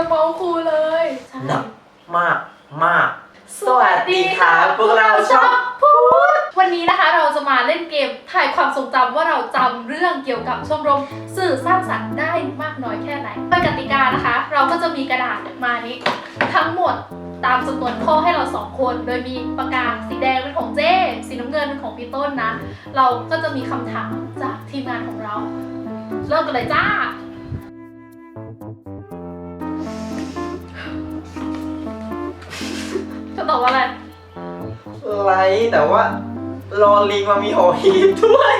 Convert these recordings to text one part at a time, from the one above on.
จะเมาครูเลยใช่หนักมากมากสวัสดีค่ะพวกเราชอบพูด วันนี้นะคะเราจะมาเล่นเกมถ่ายความทรงจำว่าเราจำเรื่องเกี่ยวกับชมรมสื่อสร้างสรรค์ได้มากน้อยแค่ไหนโดยกติกานะคะ เราก็จะมีกระดาษมานี้ ทั้งหมดตามจำนวนข้อให้เราสองคน โดยมีปากกาสีแดงเป็นของเจ้ สีน้ำเงินเป็นของพี่ต้นนะ เราก็จะมีคำถามจากทีมงานของเรา เริ่มกันเลยจ้า ตอบว่าอะไรไรแต่ว่ารอลิงมามีหอหีบด้วย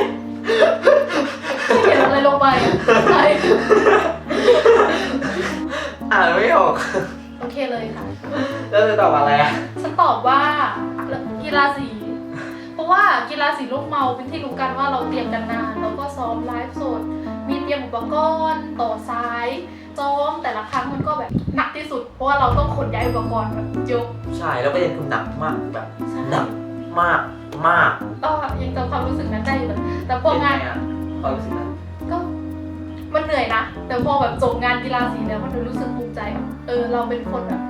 เขียนอะไรลงไปอะใช่อ่านไม่ออก โอเคเลยค่ะ แล้วจะตอบอะไรอะฉันตอบว่ากีฬาสี เพราะว่ากีฬาสีลูกเมาเป็นที่รู้กันว่าเราเตรียมกันนานแล้วก็ซ้อมไลฟ์สด มีเตรียมอุปกรณ์ ต่อสายซ้อมแต่ละครั้งมันก็แบบหนักที่สุดเพ ราะว่าเราต้องขนย้ายอุปกรณ์แบบเยอะใช่แล้วประเด็นคือหนักมากแบบใช่หนักมากมากก็ยังจำความรู้สึกนั้นได้อยู่เลยแต่พองานเป็ไงอะความรู้สึกนั้นก็มันเหนื่อยนะ แต่พอแบบจบงานกีฬาสีแล้วมันรู้สึกภูมิใจอะเออเราเป็นคนแบบ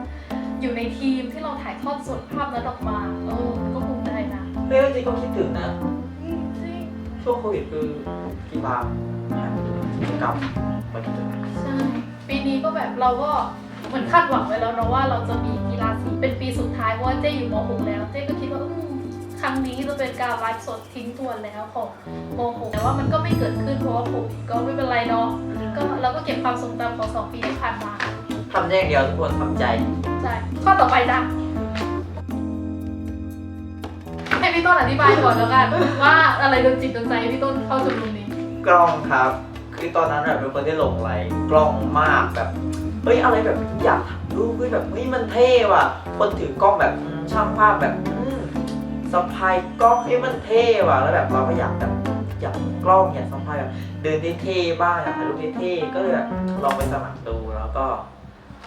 อยู่ในทีมที่เราถ่ายทอดสดภาพนั้นออกมาเออมันก็ภูมิใจนะเฮ้ยจริงๆก็คิดถึงนะ อืมจริงช่วงโควิดคือกีฬากิจกรรมไปกิจกรรมใช่ปีนี้ก็แบบเราก็ เหมือนคาดหวังไว้แล้วเนาะว่าเราจะมีกีฬาสีเป็นปีสุดท้ายเพราะว่าเจ๊อยู่ม .6 แล้ว เจ๊ก็คิดว่าอืมครั้งนี้จะเป็นการไลฟ์สดทิ้งทวนแล้วของม .6 แต่ว่ามันก็ไม่เกิดขึ้นเพราะว่าโควิดก็ไม่เป็นไรเนาะก็เราก็เก็บความทรงจำของสองปีที่ผ่านมาทำได้อย่างเดียวทุกคนทำใจใช่ข้อต่อไปจ้ะให้พี่ต้นอธิบายก่อนแล้วกันว่าอะไรโดนจิตโดนใจให้พี่ต้นเข้าชมรมนี้ กล้องครับ คือตอนนั้นแบบเป็นคนที่หลงไหลกล้องมากแบบ เฮ้ยอะไรแบบอยากถ่ายรูปเฮ้ยแบบเฮ้ยมันเท่ว่ะ คนถือกล้องแบบอืมช่างภาพแบบอืมสะพายกล้องให้ยมันเท่ว่ะแล้วแบบเราก็อยากแบบอยากกล้องอยากสะพายแบบเดินเท่ๆบ้างอยากถ่ายรูปเท่ๆก็เลยแบบลองไปสมัครดูแล้วก็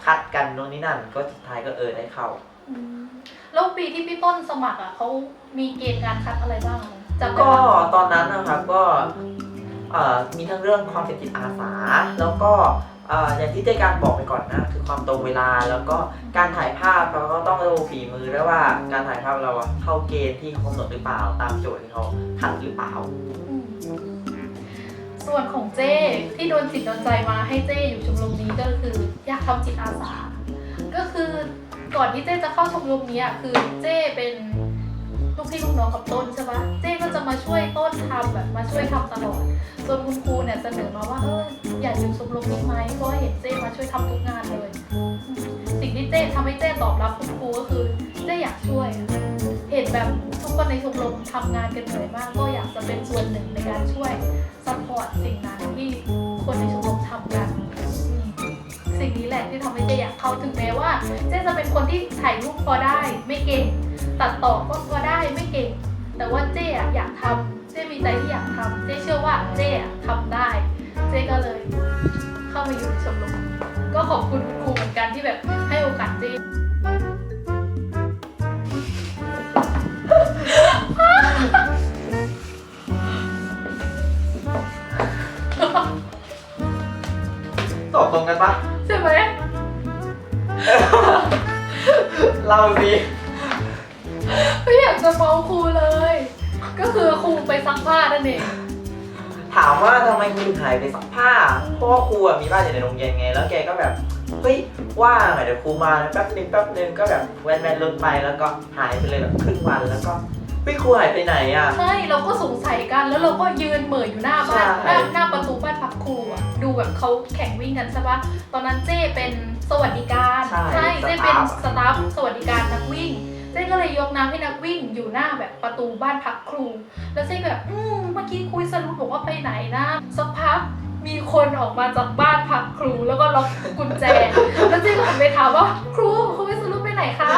คัดกันโน่นนี่นั่นก็สุดท้ายก็เออได้เข้าแล้วปีที่พี่ต้นสมัครอะเขามีเกณฑ์การคัดอะไรบ้างจำได้ก็ปะตอนนั้นนะครับก็เอ่อมีทั้งเรื่องความเป็นจิตอาสา แล้วก็เอ่ออย่างที่เจ๊การบอกไปก่อนนะ คือความตรงเวลาแล้วก็การถ่ายภาพเราก็ต้องดูฝีมือด้วยว่าการถ่ายภาพเราอะเข้าเกณฑ์ที่เขากำหนดหรือเปล่า ตามโจทย์ที่เขาคัดหรือเปล่า ส่วนของเจ้ที่โดนจิตโดนใจมาให้เจ้อยู่ชมรมนี้ก็คืออยากทำจิตอาสา ก็คือก่อนที่เจ้จะเข้าชมรมนี้อะคือเจ้เป็น ลูกพี่ลูกน้องกับต้นใช่ปะเจ้ก็จะมาช่วยต้นทำแบบมาช่วยทำตลอดจนคุณครูเนี่ยเสนอมาว่าเอออยากอยู่ชมรมนี้ไหมเพราะเห็นเจ้มาช่วยทำทุกงานเลย สิ่งที่เจ้ทำให้เจ้ตอบรับคุณครูก็คือเจ้อยากช่วย เห็นแบบทุกคนในชมรมทำงานกันเหนื่อยมาก ก็อยากจะเป็นส่วนหนึ่งในการช่วยซัพพอร์ตสิ่งนั้นที่คนในชมรมทำกันอืมสิ่งนี้แหละที่ทำให้เจ๊อยากเข้าถึงแม้ว่าเจ๊จะเป็นคนที่ถ่ายรูปพอได้ไม่เก่ง ตัดต่อก็พอได้ไม่เก่ง แต่ว่าเจ๊อะอยากทำเจ๊มีใจที่อยากทำเจ๊เชื่อว่าเจ๊อะทำได้ เจ๊ก็เลยเข้ามาอยู่ในชมรมก็ขอบคุณคุณครูเหมือนกันที่แบบให้โอกาสเจ๊ตอบตรงกันปะใช่ไหม เล่าสิ ไม่อยากจะเมาครูเลย ก็คือครูไปซักผ้านั่นเอง ถามว่าทำไมครูถึงหายไปซักผ้าเพราะว่าครูอะมีบ้านอยู่ในโรงเรียนไง แล้วแกก็แบบ เฮ้ย ว่างอะเดี๋ยวครูมาแป๊บนึงแป๊บนึงก็แบบแวนแวนรถไปแล้วก็หายไปเลยแบบครึ่งวันแล้วก็เฮ้ยครูหายไปไหนอะ ใช่เราก็สงสัยกันแล้วเราก็ยืนเหม่ออยู่หน้าบ้านหใช่ น้าหน้าประตูบ้านพักครูอะดูแบบเขาแข่งวิ่งกันใช่ปะตอนนั้นเจ้เป็นสวัสดิการใช่เจ้เป็นสตาฟสวัสดิการนักวิ่ง เจ้ก็เลยยกน้ำให้นักวิ่งอยู่หน้าแบบประตูบ้านพักครู แล้วเจ้ก็แบบอืมเมื่อกี้คุยสรุปบอกว่าไปไหนนะสักพักมีคนออกมาจากบ้านพักครูแล้วก็ล็อกกุญแจ แล้วเจ้ก็หันไปถามว่าครูครูวิสรุปไปไหนคะ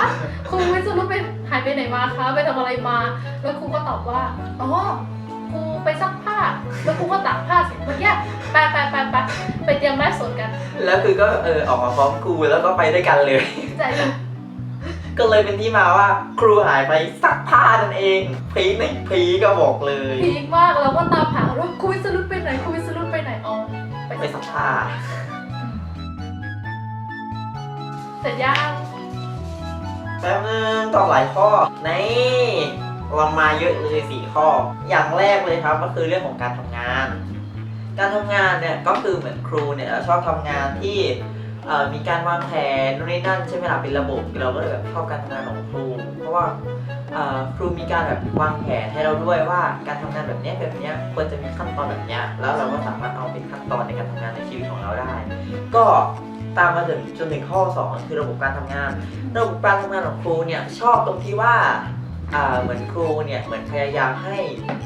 ครูวิสรุปไปหายไปไหนมาคะไปทำอะไรมา แล้วครูก็ตอบว่าอ๋อครูไปซักผ้า แล้วครูก็ตากผ้าเสร็จเมื่อกี้ไปไปไปไปไปเตรียมไลฟ์สดกัน แล้วคือก็เออออกมาพร้อมครูแล้วก็ไปด้วยกันเลยใจเลย ก็เลยเป็นที่มาว่าครูหายไปซักผ้านั่นเองพีคในพีคก็บอกเลย พีคมากแล้วก็ตามหาว่าครูวิสรุปไปไหนครูวิสรุปไปไหนอ๋อไปซักผ้าอืมเสร็จยังแป๊บนึงตอบหลายข้อนี่เรามาเยอะเลยสี่ข้อ อย่างแรกเลยครับก็คือเรื่องของการทำงาน การทำงานเนี่ยก็คือเหมือนครูเนี่ยชอบทำงานที่ เอ่อมีการวางแผนนู่นนี่นั่นใช่ไหมล่ะเป็นระบบเราก็เลยแบบชอบการทำงานของครู เพราะว่าเอ่อครูมีการแบบวางแผนให้เราด้วยว่าการทำงานแบบเนี้ยแบบเนี้ยควรจะมีขั้นตอนแบบเนี้ยแล้วเราก็สามารถเอาเป็นขั้นตอนในการทำงานในชีวิตของเราได้ ก็ตามมาถึงจนถึงข้อสองคือระบบการทำงาน ระบบการทำงานของครูเนี่ยชอบตรงที่ว่า อ่าเหมือนครูเนี่ยเหมือนพยายามให้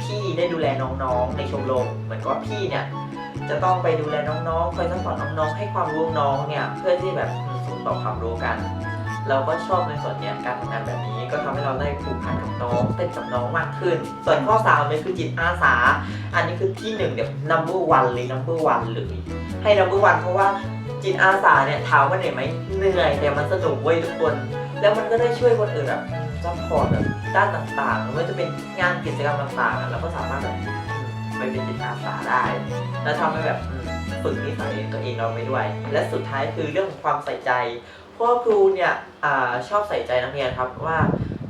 พี่ได้ดูแลน้องๆ ในชมรมเหมือนกับว่าพี่เนี่ยจะต้องไปดูแลน้องๆ คอยซัพพอร์ตน้องๆ ให้ความรู้น้องเนี่ยเพื่อที่แบบส่งต่อความรู้กัน เราก็ชอบในส่วนเนี้ยการทำงานแบบนี้ก็ทำให้เราได้ผูกพันกับน้องเต้นกับน้องมากขึ้น ส่วนข้อสามเลยคือจิตอาสา อันนี้คือที่หนึ่งเดี๋ยว number one เลย number one เลยให้ number one เพราะว่าจิตอาสาเนี่ยถามว่าเหนื่อยไหมเหนื่อยแต่มันสนุกเว้ยทุกคน แล้วมันก็ได้ช่วยคนอื่นแบบ ซัพพอร์ตแบบด้านต่างๆไม่ว่าจะเป็นงานกิจกรรมต่างๆเราก็สามารถแบบไปเป็นจิตอาสาได้ แล้วทำให้แบบฝึกนิสัยตัวเองเราไปด้วย และสุดท้ายคือเรื่องของความใส่ใจเพราะว่าครูเนี่ยอชอบใส่ใจนักเรียนครับว่า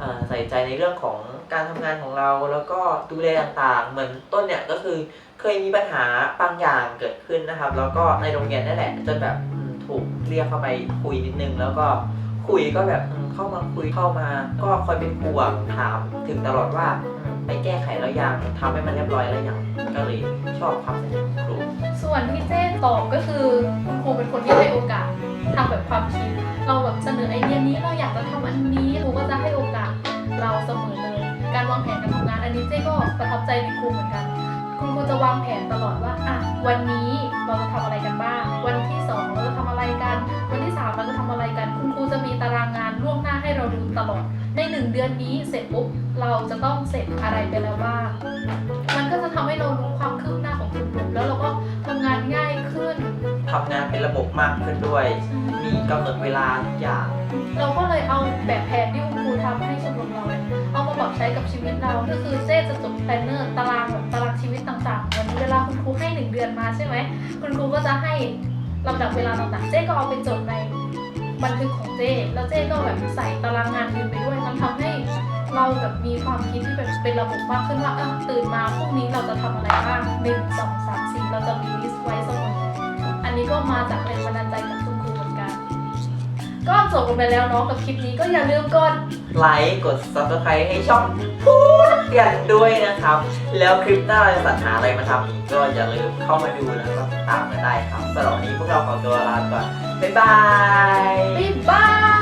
อ่าใส่ใจในเรื่องของการทำงานของเราแล้วก็ดูแลต่างๆ เหมือนต้นเนี่ยก็คือเคยมีปัญหาบางอย่างเกิดขึ้นนะครับ แล้วก็ในโรงเรียนนั่นแหละจนแบบถูกเรียกเข้าไปคุยนิดนึง แล้วก็ คุยก็แบบอืมเข้ามาคุยเข้ามา ก็คอยเป็นห่วงถามถึงตลอดว่าอืมไปแก้ไขแล้วยังทำให้มันเรียบร้อยแล้วยังก็เลยชอบความใส่ใจของครู ส่วนที่เจ๊ตอบก็คือคุณครูเป็นคนที่ให้โอกาสทำแบบความคิด เราแบบเสนอไอเดียนี้เราอยากจะทำอันนี้ครูก็จะให้โอกาสเราเสมอเลย การวางแผนการทำงานอันนี้เจ๊ก็ประทับใจในครูเหมือนกัน คุณครูจะวางแผนตลอดว่าอะวันนี้เราจะทำอะไรกันบ้าง วันที่สองเราจะทำอะไรกัน วันที่สามเราจะทำอะไรกัน คุณครูจะมีตารางงานล่วงหน้าให้เราดูตลอด ในหนึ่งเดือนนี้เสร็จปุ๊บเราจะต้องเสร็จอะไรไปแล้วบ้างมันก็จะทำให้เรารู้ความคืบหน้าของคุณครูแล้วเราก็ทำงานง่ายขึ้นทำงานเป็นระบบมากขึ้นด้วย มีกำหนดเวลาทุกอย่าง เราก็เลยเอาแบบแผนที่คุณครูทำให้ชมรมเราเนี่ยเอามาปรับใช้กับชีวิตเราก็คือเจ๊จะจดแพลนเนอร์ต เดือนมาใช่ไหมคุณครูก็จะให้ลำดับเวลาต่างๆ เจ๊ก็เอาไปจดในบันทึกของเจ๊แล้วเจ๊ก็แบบใส่ตารางงานอื่นไปด้วยมันทำให้เราแบบมีความคิดที่แบบเป็นระบบมากขึ้นว่าเออตื่นมาพรุ่งนี้เราจะทำอะไรบ้างหนึ่งสองสามสี่เราจะมีลิสต์ไว้เสมออันนี้ก็มาจากแรงบันดา ก็จบลงไปแล้วเนาะกับคลิปนี้ก็อย่าลืมกดไลค์กด subscribe ให้ช่องพูดกันด้วยนะครับ แล้วคลิปหน้าเราจะสรรหาอะไรมาทำอีกก็อย่าลืมเข้ามาดูแล้วก็ติดตามกันได้ครับสำหรับวันนี้พวกเราขอตัวลาไปก่อนบ๊ายบาย บ๊ายบาย